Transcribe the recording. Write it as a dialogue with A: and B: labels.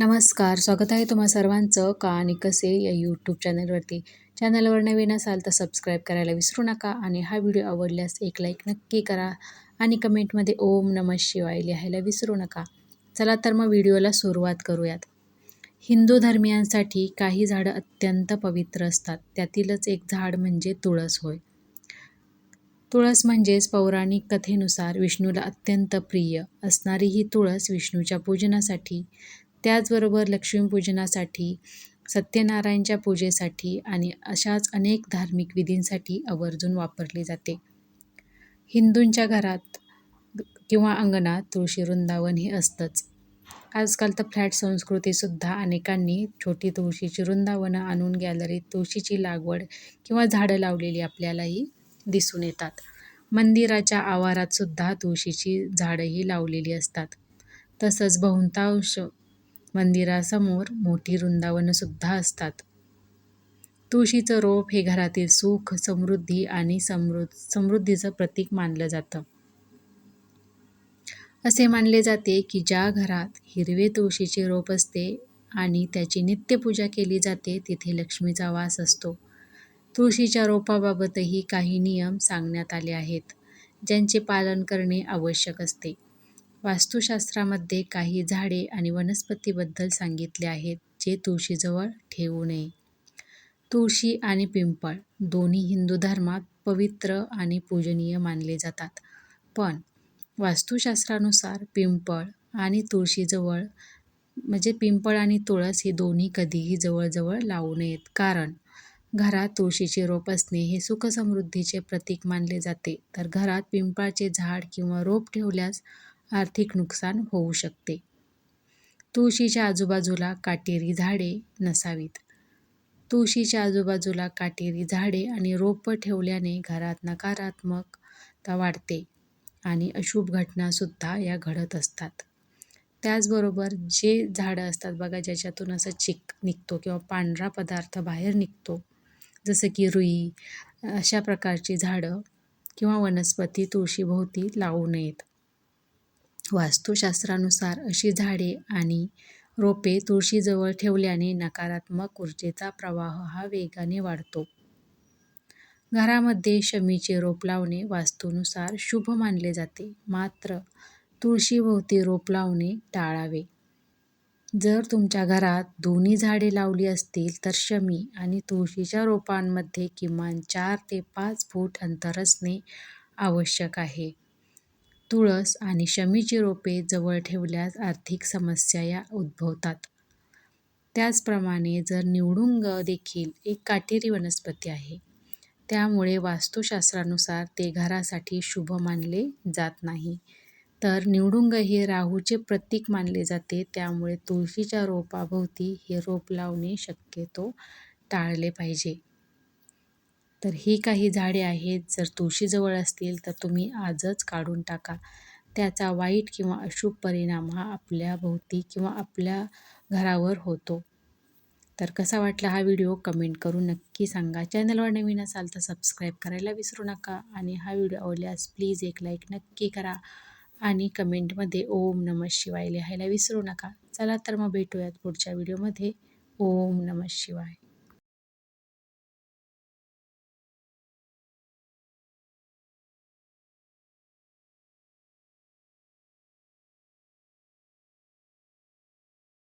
A: नमस्कार स्वागत आहे तुम्हा सर्वांचं का आणि कसे या यूट्यूब चॅनलवरती चॅनलवर नवीन असाल तर सबस्क्राईब करायला विसरू नका आणि हा व्हिडिओ आवडल्यास एक लाईक नक्की करा आणि कमेंटमध्ये ओम नम शिवाय लिहायला विसरू नका. चला तर मग व्हिडिओला सुरुवात करूयात. हिंदू धर्मियांसाठी काही झाडं अत्यंत पवित्र असतात. त्यातीलच एक झाड म्हणजे तुळस होय. तुळस म्हणजेच पौराणिक कथेनुसार विष्णूला अत्यंत प्रिय असणारी ही तुळस विष्णूच्या पूजनासाठी त्याचबरोबर लक्ष्मीपूजनासाठी सत्यनारायणच्या पूजेसाठी आणि अशाच अनेक धार्मिक विधींसाठी आवर्जून वापरली जाते. हिंदूंच्या घरात किंवा अंगणात तुळशी वृंदावन हे असतंच. आजकाल तर फ्लॅट संस्कृतीसुद्धा अनेकांनी छोटी तुळशीची वृंदावनं आणून गॅलरीत तुळशीची लागवड किंवा झाडं लावलेली आपल्यालाही दिसून येतात. मंदिराच्या आवारातसुद्धा तुळशीची झाडंही लावलेली असतात. तसंच बहुतांश मंदिरासमोर मोठी वृंदावनंसुद्धा असतात. तुळशीचं रोप हे घरातील सुख समृद्धी आणि समृद्ध समृद्धीचं प्रतीक मानलं जातं. असे मानले जाते की ज्या घरात हिरवे तुळशीचे रोप असते आणि त्याची नित्यपूजा केली जाते तिथे लक्ष्मीचा वास असतो. तुळशीच्या रोपाबाबतही काही नियम सांगण्यात आले आहेत ज्यांचे पालन करणे आवश्यक असते. वास्तुशास्त्रामध्ये काही झाडे आणि वनस्पतीबद्दल सांगितले आहेत जे तुळशीजवळ ठेवू नये. तुळशी आणि पिंपळ दोन्ही हिंदू धर्मात पवित्र आणि पूजनीय मानले जातात. पण वास्तुशास्त्रानुसार पिंपळ आणि तुळशीजवळ म्हणजे पिंपळ आणि तुळस हे दोन्ही कधीही जवळजवळ लावू नयेत. कारण घरात तुळशीचे रोप असणे हे सुखसमृद्धीचे प्रतीक मानले जाते. तर घरात पिंपळाचे झाड किंवा रोप ठेवल्यास आर्थिक नुकसान होऊ शकते. तुळशीच्या आजूबाजूला काटेरी झाडे नसावीत. तुळशीच्या आजूबाजूला काटेरी झाडे आणि रोपं ठेवल्याने घरात नकारात्मकता वाढते आणि अशुभ घटनासुद्धा या घडत असतात. त्याचबरोबर जे झाडं असतात बघा ज्याच्यातून असं चिक निघतो किंवा पांढरा पदार्थ बाहेर निघतो जसं की रुई अशा प्रकारची झाडं किंवा वनस्पती तुळशीभोवती लावू नयेत. वास्तुशास्त्रानुसार अशी झाडे आणि रोपे तुळशीजवळ ठेवल्याने नकारात्मक ऊर्जेचा प्रवाह हा वेगाने वाढतो. घरामध्ये शमीचे रोप लावणे वास्तूनुसार शुभ मानले जाते. मात्र तुळशीभोवती रोप लावणे टाळावे. जर तुमच्या घरात दोन्ही झाडे लावली असतील तर शमी आणि तुळशीच्या रोपांमध्ये किमान चार ते पाच फूट अंतर असणे आवश्यक आहे. तुळस आणि शमीची रोपे जवळ ठेवल्यास आर्थिक समस्या या उद्भवतात. त्याचप्रमाणे जर निवडुंग देखील एक काटेरी वनस्पती आहे त्यामुळे वास्तुशास्त्रानुसार ते घरासाठी शुभ मानले जात नाही. तर निवडुंग हे राहूचे प्रतीक मानले जाते त्यामुळे तुळशीच्या रोपाभोवती हे रोप लावणे शक्यतो टाळले पाहिजे. तर ही काही झाडे आहेत. जर तुळशीजवळ असतील तर तुम्ही आजच काढून टाका. त्याचा वाईट किंवा अशुभ परिणाम हा आपल्या भोवती किंवा आपल्या घरावर होतो. तर कसा वाटला हा व्हिडिओ कमेंट करून नक्की सांगा. चॅनलवर नवीन असाल तर सबस्क्राईब करायला विसरू नका आणि हा व्हिडिओ आवडल्यास प्लीज एक लाईक नक्की करा आणि कमेंटमध्ये ओम नमः शिवाय लिहायला विसरू नका. चला तर मग भेटूयात पुढच्या व्हिडिओमध्ये. ओम नमः शिवाय.